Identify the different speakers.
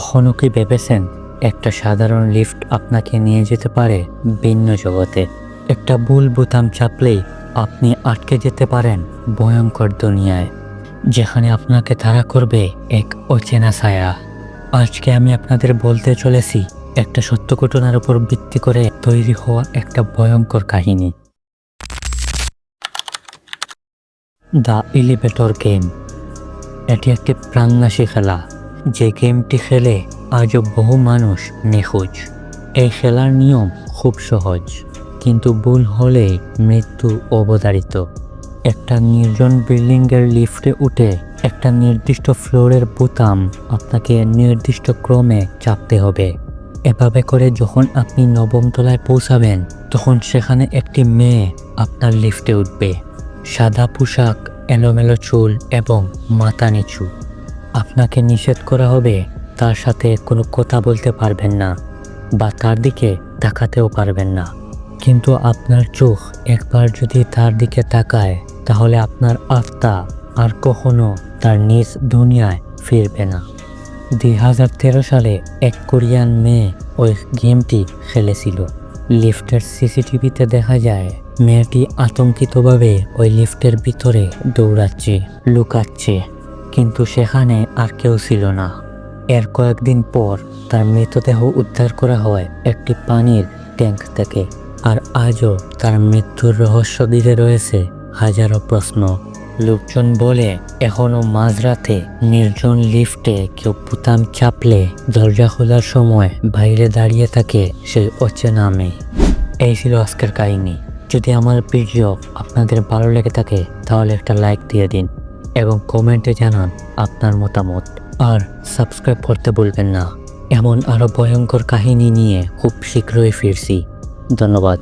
Speaker 1: কখনো কি ভেবেছেন একটা সাধারণ লিফট আপনাকে নিয়ে যেতে পারে ভিন্ন জগতে? একটা ভুল বোতাম চাপলেই আপনি আটকে যেতে পারেন ভয়ঙ্কর দুনিয়ায়, যেখানে আপনাকে তাড়া করবে এক অচেনা ছায়া। আজকে আমি আপনাদের বলতে চলেছি একটা সত্য ঘটনার উপর ভিত্তি করে তৈরি হওয়া একটা ভয়ঙ্কর কাহিনী। The elevator game. এটি একটি প্রাণনাশী খেলা। যে গেমটি খেলে আজও বহু মানুষ নিখোঁজ। এই খেলার নিয়ম খুব সহজ, কিন্তু ভুল হলে মৃত্যু অবধারিত। একটা নির্জন বিল্ডিংয়ের লিফটে উঠে একটা নির্দিষ্ট ফ্লোরের বোতাম আপনাকে নির্দিষ্ট ক্রমে চাপতে হবে। এভাবে করে যখন আপনি নবম তলায় পৌঁছাবেন, তখন সেখানে একটি মেয়ে আপনার লিফটে উঠবে। সাদা পোশাক, এলোমেলো চুল এবং মাথা নিচু। আপনাকে নিষেধ করা হবে, তার সাথে কোনো কথা বলতে পারবেন না বা তার দিকে তাকাতেও পারবেন না। কিন্তু আপনার চোখ একবার যদি তার দিকে তাকায়, তাহলে আপনার আত্মা আর কখনো তার নিজ দুনিয়ায় ফিরবে না। দুই হাজার তেরো সালে এক কোরিয়ান মেয়ে ওই গেমটি খেলেছিল। লিফটের সিসিটিভিতে দেখা যায়, মেয়েটি আতঙ্কিতভাবে ওই লিফটের ভিতরে দৌড়াচ্ছে, লুকাচ্ছে। কিন্তু সেখানে আর কেউ ছিল না। এর কয়েকদিন পর তার মৃতদেহ উদ্ধার করা হয় একটি পানির ট্যাঙ্ক থেকে, আর আজও তার মৃত্যুর রহস্য ঘিরে রয়েছে হাজারো প্রশ্ন। লোকজন বলে এখনও মাঝরাতে নির্জন লিফটে কেউ পুতাম চাপলে দরজা খোলার সময় বাইরে দাঁড়িয়ে থাকে সেই অচেনা মেয়ে। এই ছিল আজকের কাহিনী। যদি আমার ভিডিও আপনাদের ভালো লেগে থাকে, তাহলে একটা লাইক দিয়ে দিন। এবং কমেন্টে জানান আপনার মতামত। আর সাবস্ক্রাইব করতে ভুলবেন না। এমন আরও ভয়ঙ্কর কাহিনী নিয়ে খুব শীঘ্রই ফিরছি। ধন্যবাদ।